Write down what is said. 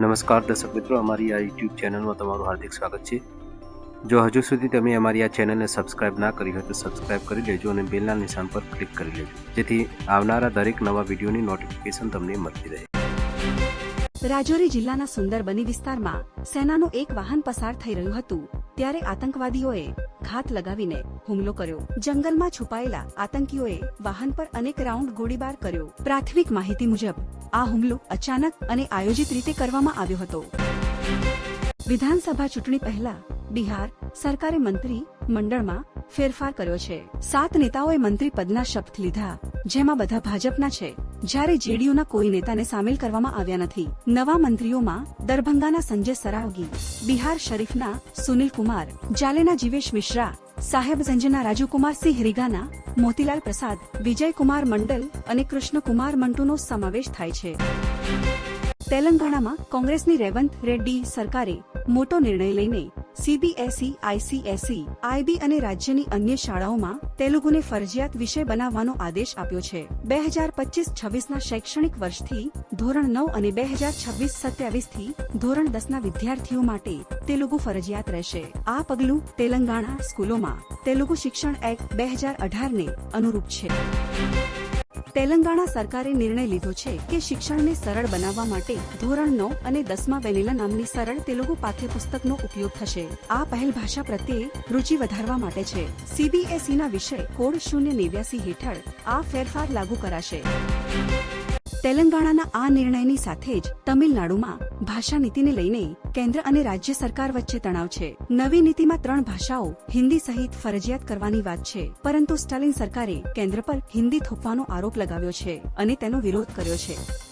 નમસ્કાર દર્શક મિત્રો, અમારી આ યુટ્યુબ ચેનલમાં તમારું હાર્દિક સ્વાગત છે. જો હજુ સુધી તમે અમારી આ ચેનલને સબસ્ક્રાઇબ ના કરી હોય તો સબસ્ક્રાઇબ કરી લેજો અને બેલના નિશાન પર ક્લિક કરી લેજો. જેથી આવનારા દરેક નવા વિડીયોની નોટિફિકેશન તમને મળતી રહે. રાજૌરી જિલ્લાના સુંદરબની વિસ્તારમાં સેનાનું એક વાહન પસાર થઈ રહ્યું હતું, ત્યારે આતંકવાદીઓએ ઘાત લગાવીને હુમલો કર્યો. જંગલમાં છુપાયેલા આતંકીઓએ વાહન પર અનેક રાઉન્ડ ગોળીબાર કર્યો. પ્રાથમિક માહિતી મુજબ, આ હુમલો અચાનક અને આયોજિત રીતે કરવામાં આવ્યો હતો. વિધાનસભા ચૂંટણી પહેલા બિહાર સરકારે મંત્રી મંડળમાં ફેરફાર કર્યો છે. સાત નેતાઓએ મંત્રી પદના શપથ લીધા, જેમાં બધા ભાજપના છે. જ્યારે જેડીયુના કોઈ નેતાને સામેલ કરવામાં આવ્યા નથી. નવા મંત્રીઓમાં દરભંગાના સંજય સરાવગી, બિહાર શરીફના સુનિલ કુમાર, જાલેના જીવેશ મિશ્રા સાહેબગંજના રાજુકુમાર સિંહ રીગાના, મોતીલાલ પ્રસાદ, વિજયકુમાર મંડલ અને કૃષ્ણકુમાર મંટુનો સમાવેશ થાય છે. તેલંગાણામાં કોંગ્રેસની રેવંત રેડ્ડી સરકારે મોટો નિર્ણય લઈને સીબીએસઈ આઈસીએસઈ આઈબી અને રાજ્યની અન્ય શાળાઓમાં તેલુગુને ફરજિયાત વિષય બનાવવાનો આદેશ આપ્યો છે. બે હજાર પચીસ છવ્વીસના શૈક્ષણિક વર્ષથી ધોરણ નવ અને બે હજાર છવ્વીસ સત્યાવીસથી ધોરણ દસના વિદ્યાર્થીઓ માટે તેલુગુ ફરજિયાત રહેશે. આ પગલું તેલંગાણા સ્કૂલોમાં તેલુગુ શિક્ષણ એક્ટ બે હજાર અઢારને અનુરૂપ છે. તેલંગાણા સરકારે નિર્ણય લીધો છે કે શિક્ષણને સરળ બનાવવા માટે ધોરણ નવ અને દસમાં વેનિલા નામની સરળ તેલુગુ પાઠ્યપુસ્તકનો ઉપયોગ થશે. આ પહેલ ભાષા પ્રત્યે રુચિ વધારવા માટે છે. સીબીએસઈના વિષય કોડ શૂન્ય નેવ્યાસી હેઠળ આ ફેરફાર લાગુ કરાશે. તેલંગાણાના આ નિર્ણયની સાથે જ તમિલનાડુમાં ભાષા નીતિને લઈને કેન્દ્ર અને રાજ્ય સરકાર વચ્ચે તણાવ છે. નવી નીતિમાં ત્રણ ભાષાઓ હિન્દી સહિત ફરજિયાત કરવાની વાત છે. પરંતુ સ્ટાલિન સરકારે કેન્દ્ર પર હિન્દી થોપવાનો આરોપ લગાવ્યો છે અને તેનો વિરોધ કર્યો છે.